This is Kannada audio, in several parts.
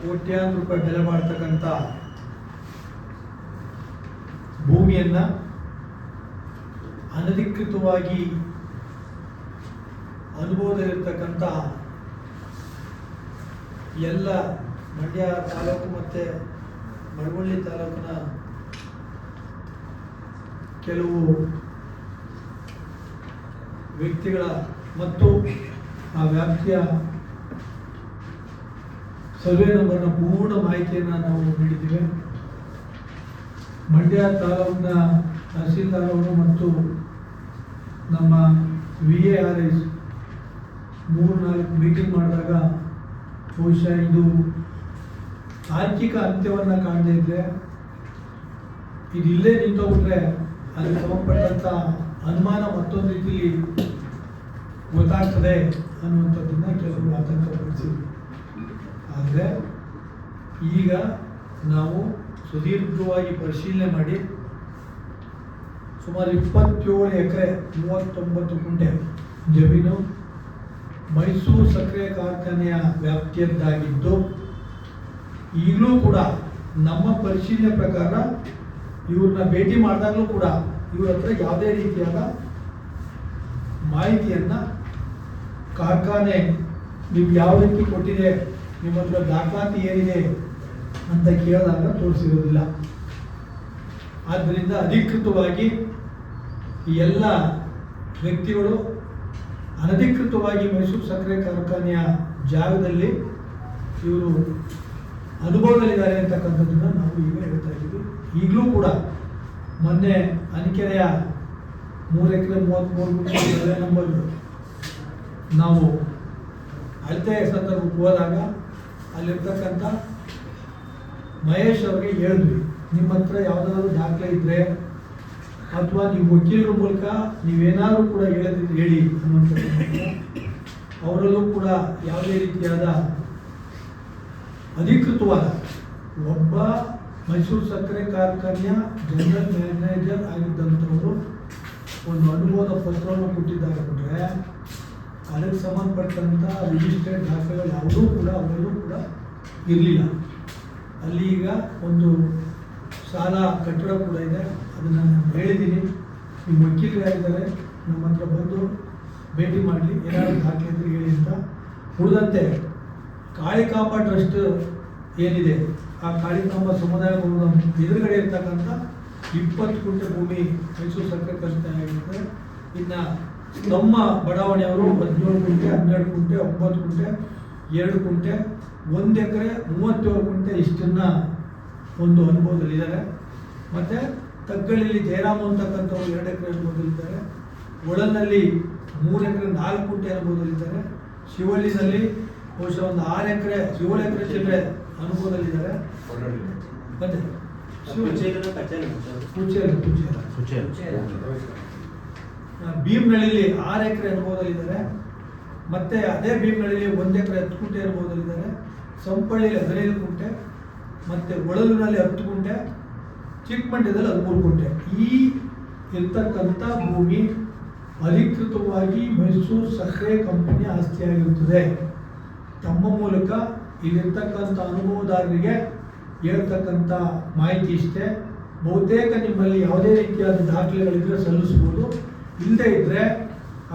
ಕೋಟ್ಯಾಂತರ ರೂಪಾಯಿ ಬೆಲೆ ಮಾಡ್ತಕ್ಕಂಥ ಭೂಮಿಯನ್ನ ಅನಧಿಕೃತವಾಗಿ ಅನುಭವದಲ್ಲಿರ್ತಕ್ಕಂಥ ಎಲ್ಲ ಮಂಡ್ಯ ತಾಲೂಕು ಮತ್ತು ಮಳವಳ್ಳಿ ತಾಲೂಕಿನ ಕೆಲವು ವ್ಯಕ್ತಿಗಳ ಮತ್ತು ಆ ವ್ಯಾಪ್ತಿಯ ಸರ್ವೆ ನಂಬರ್ನ ಪೂರ್ಣ ಮಾಹಿತಿಯನ್ನು ನಾವು ನೀಡಿದ್ದೇವೆ. ಮಂಡ್ಯ ತಾಲೂಕಿನ ತಹಸೀಲ್ದಾರ್ ಅವರು ಮತ್ತು ನಮ್ಮ ವಿ ಎ ಆರ್ ಎಸ್ ಮೂರು ನಾಲ್ಕು ಮೀಟಿಂಗ್ ಮಾಡಿದಾಗ ಬಹುಶಃ ಇದು ಆರ್ಥಿಕ ಅಂತ್ಯವನ್ನು ಕಾಣದೇ ಇದ್ರೆ, ಇದು ಇಲ್ಲೇ ನಿಂತೋಗ್ಬಿಟ್ರೆ ಅದಕ್ಕೆ ಸಂಬಂಧಪಟ್ಟಂಥ ಅನುಮಾನ ಮತ್ತೊಂದು ರೀತಿಯಲ್ಲಿ ಗೊತ್ತಾಗ್ತದೆ ಅನ್ನುವಂಥದ್ದನ್ನ ಕೆಲವರು ಆತಂಕ ಪಡಿಸಿದ್ರು ಆದರೆ ಈಗ ನಾವು ಸುದೀರ್ಘವಾಗಿ ಪರಿಶೀಲನೆ ಮಾಡಿ ಸುಮಾರು ಇಪ್ಪತ್ತೇಳು ಎಕರೆ, ಮೂವತ್ತೊಂಬತ್ತು ಗುಂಟೆ ಜಮೀನು ಮೈಸೂರು ಸಕ್ಕರೆ ಕಾರ್ಖಾನೆಯ ವ್ಯಾಪ್ತಿಯದ್ದಾಗಿದ್ದು, ಈಗಲೂ ಕೂಡ ನಮ್ಮ ಪರಿಶೀಲನೆ ಪ್ರಕಾರ ಇವ್ರನ್ನ ಭೇಟಿ ಮಾಡಿದಾಗಲೂ ಕೂಡ ಇವ್ರ ಹತ್ರ ಯಾವುದೇ ರೀತಿಯಾದ ಮಾಹಿತಿಯನ್ನು ಕಾರ್ಖಾನೆ ನೀವು ಯಾವ ರೀತಿ ಕೊಟ್ಟಿದೆ ನಿಮ್ಮ ಹತ್ರ ದಾಖಲಾತಿ ಏನಿದೆ ಅಂತ ಕೇಳಿದಾಗ ತೋರಿಸಿರೋದಿಲ್ಲ. ಆದ್ದರಿಂದ ಅಧಿಕೃತವಾಗಿ ಎಲ್ಲ ವ್ಯಕ್ತಿಗಳು ಅನಧಿಕೃತವಾಗಿ ಮೈಸೂರು ಸಕ್ಕರೆ ಕಾರ್ಖಾನೆಯ ಜಾಗದಲ್ಲಿ ಇವರು ಅನುಭವದಲ್ಲಿದ್ದಾರೆ ಅಂತಕ್ಕಂಥದ್ದನ್ನು ನಾವು ಈಗ ಹೇಳ್ತಾ ಇದ್ದೀವಿ. ಈಗಲೂ ಕೂಡ ಮೊನ್ನೆ ಅನಿಕೆರೆಯ ಮೂರು ಎಕರೆ ಮೂವತ್ತ್ಮೂರು ನಂಬರ್ ನಾವು ಅಳತೆಯ ಸಂದರ್ಭಕ್ಕೆ ಹೋದಾಗ ಅಲ್ಲಿರ್ತಕ್ಕಂಥ ಮಹೇಶ್ ಅವರಿಗೆ ಹೇಳಿದ್ವಿ, ನಿಮ್ಮ ಹತ್ರ ಯಾವುದಾದ್ರು ದಾಖಲೆ ಇದ್ದರೆ ಅಥವಾ ನೀವು ವಕೀಲರ ಮೂಲಕ ನೀವೇನಾದರೂ ಕೂಡ ಹೇಳಿ ಹೇಳಿ ಅನ್ನುವಂಥ ಅವರಲ್ಲೂ ಕೂಡ ಯಾವುದೇ ರೀತಿಯಾದ ಅಧಿಕೃತವಾದ ಒಬ್ಬ ಮೈಸೂರು ಸಕ್ಕರೆ ಕಾರ್ಖಾನೆಯ ಜನರಲ್ ಮ್ಯಾನೇಜರ್ ಆಗಿದ್ದಂಥವರು ಒಂದು ಅನುಮೋದ ಪತ್ರವನ್ನು ಕೊಟ್ಟಿದ್ದಾರೆ ಬಿಟ್ಟರೆ ಅದಕ್ಕೆ ಸಂಬಂಧಪಟ್ಟಂಥ ರಿಜಿಸ್ಟರ್ಡ್ ದಾಖಲೆಗಳು ಯಾವುದೂ ಕೂಡ ಅವರಲ್ಲೂ ಕೂಡ ಇರಲಿಲ್ಲ. ಅಲ್ಲಿ ಈಗ ಒಂದು ಸಾಲ ಕಟ್ಟಡ ಕೂಡ ಇದೆ. ಅದನ್ನು ನಾನು ಹೇಳಿದ್ದೀನಿ. ನಿಮ್ಮ ವಕೀಲರು ಯಾರಿದ್ದಾರೆ, ನಮ್ಮ ಹತ್ರ ಬಂದು ಭೇಟಿ ಮಾಡಲಿ. ಏನಾದರೂ ದಾಖಲೆ ಅಂತ ಹೇಳಿ ಅಂತ. ಉಳಿದಂತೆ ಕಾಳಿಕಾಂಬ ಟ್ರಸ್ಟ್ ಏನಿದೆ, ಆ ಕಾಳಿಕಾಂಬ ಸಮುದಾಯ ಎದುರುಗಡೆ ಇರ್ತಕ್ಕಂಥ ಇಪ್ಪತ್ತು ಗುಂಟೆ ಭೂಮಿ ಮೈಸೂರು ಸರ್ಕಾರ ಆಗಿರುತ್ತೆ ಇನ್ನು ನಮ್ಮ ಬಡಾವಣೆಯವರು ಹದಿನೇಳು ಗುಂಟೆ ಹನ್ನೆರಡು ಗುಂಟೆ ಒಂಬತ್ತು ಗುಂಟೆ ಎರಡು ಗುಂಟೆ ಒಂದು ಎಕರೆ ಮೂವತ್ತೇಳು ಗುಂಟೆ ಇಷ್ಟನ್ನ ಒಂದು ಅನುಭವದಲ್ಲಿದ್ದಾರೆ ಮತ್ತು ತಗ್ಗಳಿಲಿ ಜಯರಾಮ್ ಅಂತಕ್ಕಂಥವ್ರು ಎರಡು ಎಕರೆ ಅನುಭವದಲ್ಲಿದ್ದಾರೆ ಒಳನಲ್ಲಿ ಮೂರು ಎಕರೆ ನಾಲ್ಕು ಗುಂಟೆ ಅನುಭವದಲ್ಲಿದ್ದಾರೆ ಶಿವಳ್ಳಿನಲ್ಲಿ ಬಹುಶಃ ಒಂದು ಆರು ಎಕರೆ ಏಳು ಎಕರೆ ಚಿಲ್ಲರೆ ಅನುಭವದಲ್ಲಿದ್ದಾರೆ ಮತ್ತೆ ಶಿವ ಕುಚೇಲ ಕುಚೇಲ ಭೀಮ್ನಳ್ಳಿಲಿ ಆರು ಎಕರೆ ಅನುಭವದಲ್ಲಿದ್ದಾರೆ. ಮತ್ತೆ ಅದೇ ಭೀಮ್ನಳ್ಳಿಲಿ ಒಂದು ಎಕರೆ ಹತ್ತು ಗುಂಟೆ ಅನುಭವದಲ್ಲಿದ್ದಾರೆ. ಸಂಪಳ್ಳಿಲಿ ಹದಿನೈದು ಗುಂಟೆ ಮತ್ತೆ ಒಳಲೂರಲ್ಲಿ ಹತ್ತು ಗುಂಟೆ ಚಿಕ್ಕಮಂಡ್ಯದಲ್ಲಿ ಹದಿಮೂರು ಗುಂಟೆ ಈ ಇರ್ತಕ್ಕಂಥ ಭೂಮಿ ಅಧಿಕೃತವಾಗಿ ಮೈಸೂರು ಸಕ್ಕರೆ ಕಂಪನಿ ಆಸ್ತಿಯಾಗಿರುತ್ತದೆ. ತಮ್ಮ ಮೂಲಕ ಇಲ್ಲಿರ್ತಕ್ಕಂಥ ಅನುಭವದಾರರಿಗೆ ಹೇಳ್ತಕ್ಕಂಥ ಮಾಹಿತಿ ಇಷ್ಟೇ. ಬಹುತೇಕ ನಿಮ್ಮಲ್ಲಿ ಯಾವುದೇ ರೀತಿಯಾದ ದಾಖಲೆಗಳಿದ್ದರೆ ಸಲ್ಲಿಸ್ಬೋದು ಇಲ್ಲದೆ ಇದ್ದರೆ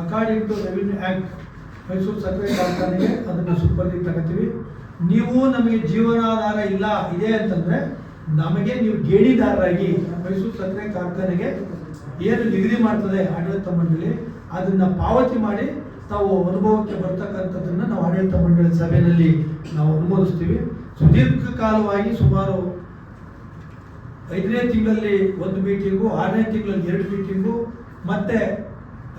according to revenue act Mysuru ಸಕ್ಕರೆ ಕಾರ್ಖಾನೆಗೆ ಅದನ್ನು ಸುಪರ್ದಿಗೆ ತಗೋತೀವಿ. ನೀವು ನಮಗೆ ಜೀವನಾಧಾರ ಇಲ್ಲ, ಇದೆ ಅಂತಂದರೆ ನಮಗೆ ನೀವು ಗೇಣಿದಾರರಾಗಿ ಮೈಸೂರು ಸಕ್ಕರೆ ಕಾರ್ಖಾನೆಗೆ ಏನು ನಿಗದಿ ಮಾಡ್ತದೆ ಆಡಳಿತ ಮಂಡಳಿ, ಅದನ್ನು ಪಾವತಿ ಮಾಡಿ ತಾವು ಅನುಭವಕ್ಕೆ ಬರ್ತಕ್ಕಂಥದ್ದನ್ನು ನಾವು ಆಡಳಿತ ಮಂಡಳಿ ಸಭೆಯಲ್ಲಿ ನಾವು ಅನುಮೋದಿಸ್ತೀವಿ. ಸುದೀರ್ಘ ಕಾಲವಾಗಿ ಸುಮಾರು ಐದನೇ ತಿಂಗಳಲ್ಲಿ ಒಂದು ಮೀಟಿಂಗು ಆರನೇ ತಿಂಗಳಲ್ಲಿ ಎರಡು ಮೀಟಿಂಗು ಮತ್ತೆ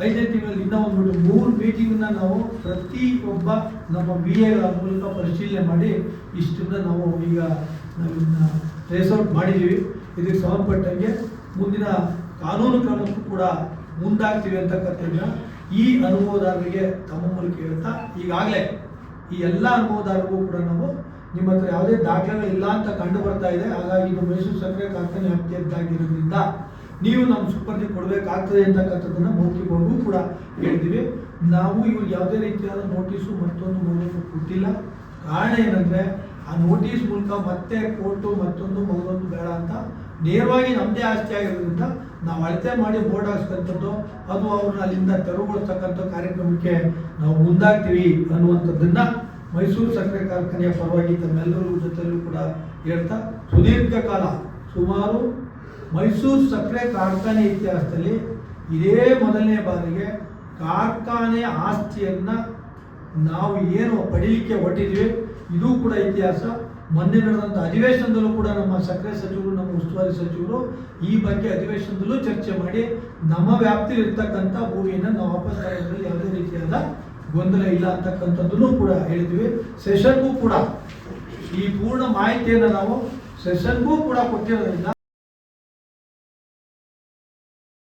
ಐದನೇ ತಿಂಗಳಲ್ಲಿ ಇನ್ನೂ ಒಂದು ಮೂರು ಮೀಟಿಂಗ್ನ ನಾವು ಪ್ರತಿ ಒಬ್ಬ ನಮ್ಮ ಬಿ ಎಗಳ ಮೂಲಕ ಪರಿಶೀಲನೆ ಮಾಡಿ ಇಷ್ಟನ್ನ ನಾವು ಈಗ ನಾವಿನ್ನ ಟ್ರೇಸ್ ಔಟ್ ಮಾಡಿದ್ದೀವಿ ಇದಕ್ಕೆ ಸಂಬಂಧಪಟ್ಟಂಗೆ ಮುಂದಿನ ಕಾನೂನು ಕ್ರಮಕ್ಕೂ ಕೂಡ ಮುಂದಾಗ್ತೀವಿ ಅಂತಕ್ಕಂಥದ್ದನ್ನ ಈ ಅನುಭವದಾರರಿಗೆ ತಮ್ಮ ಮೂಲಕ ಹೇಳ್ತಾ ಈಗಾಗಲೇ ಈ ಎಲ್ಲ ಅನುಭವದಾರರಿಗೂ ಕೂಡ ನಾವು ನಿಮ್ಮ ಹತ್ರ ಯಾವುದೇ ದಾಖಲೆಗಳಿಲ್ಲ ಅಂತ ಕಂಡು ಬರ್ತಾ ಇದೆ. ಹಾಗಾಗಿ ಇದು ಮೈಸೂರು ಸಕ್ಕರೆ ಕಾರ್ಖಾನೆ ವ್ಯಾಪ್ತಿಯದ್ದಾಗಿರೋದ್ರಿಂದ ನೀವು ನಮ್ಮ ಸುಪರ್ದಿ ಕೊಡಬೇಕಾಗ್ತದೆ ಅಂತಕ್ಕಂಥದ್ದನ್ನು ಮೌಖಿಕವಾಗೂ ಕೂಡ ಹೇಳಿದ್ದೀವಿ. ನಾವು ಇವು ಯಾವುದೇ ರೀತಿಯಾದ ನೋಟಿಸು ಮತ್ತೊಂದು ಮಗುವನ್ನು ಕೊಟ್ಟಿಲ್ಲ. ಕಾರಣ ಏನಂದ್ರೆ, ಆ ನೋಟಿಸ್ ಮೂಲಕ ಮತ್ತೆ ಕೋರ್ಟು ಮತ್ತೊಂದು ಮಗುವನ್ನು ಬೇಡ ಅಂತ ನೇರವಾಗಿ ನಮ್ಮದೇ ಆಸ್ತಿ ಆಗಿರೋದ್ರಿಂದ ನಾವು ಅಳತೆ ಮಾಡಿ ಬೋರ್ಡ್ ಹಾಕ್ಸ್ತಕ್ಕಂಥದ್ದು ಅದು ಅವ್ರನ್ನ ಅಲ್ಲಿಂದ ತೆರವುಗೊಳಿಸ್ತಕ್ಕಂಥ ಕಾರ್ಯಕ್ರಮಕ್ಕೆ ನಾವು ಮುಂದಾಗ್ತೀವಿ ಅನ್ನುವಂಥದ್ದನ್ನು ಮೈಸೂರು ಸಕ್ಕರೆ ಕಾರ್ಖಾನೆಯ ಪರವಾಗಿ ತಮ್ಮೆಲ್ಲರೂ ಜೊತೆಯಲ್ಲೂ ಕೂಡ ಹೇಳ್ತಾ, ಸುದೀರ್ಘ ಕಾಲ, ಸುಮಾರು ಮೈಸೂರು ಸಕ್ಕರೆ ಕಾರ್ಖಾನೆ ಇತಿಹಾಸದಲ್ಲಿ ಇದೇ ಮೊದಲನೇ ಬಾರಿಗೆ ಕಾರ್ಖಾನೆಯ ಆಸ್ತಿಯನ್ನು ನಾವು ಏನು ಪಡೀಲಿಕ್ಕೆ ಹೊಟ್ಟಿದ್ವಿ ಇದು ಕೂಡ ಇತಿಹಾಸ. ಮೊನ್ನೆ ನಡೆದಂಥ ಅಧಿವೇಶನದಲ್ಲೂ ಕೂಡ ನಮ್ಮ ಸಕ್ಕರೆ ಸಚಿವರು, ನಮ್ಮ ಉಸ್ತುವಾರಿ ಸಚಿವರು ಈ ಬಗ್ಗೆ ಅಧಿವೇಶನದಲ್ಲೂ ಚರ್ಚೆ ಮಾಡಿ ನಮ್ಮ ವ್ಯಾಪ್ತಿಯಲ್ಲಿ ಇರ್ತಕ್ಕಂಥ ಭೂಮಿಯನ್ನು ನಾವು ವಾಪಸ್ ತರೋದ್ರಲ್ಲಿ ಯಾವುದೇ ರೀತಿಯಾದ ಗೊಂದಲ ಇಲ್ಲ ಅಂತಕ್ಕಂಥದ್ದನ್ನು ಕೂಡ ಹೇಳಿದ್ವಿ. ಸೆಷನ್ಗೂ ಕೂಡ ಈ ಪೂರ್ಣ ಮಾಹಿತಿಯನ್ನು ನಾವು, ಸೆಷನ್ಗೂ ಕೂಡ ಕೊಟ್ಟಿರೋದ್ರಿಂದ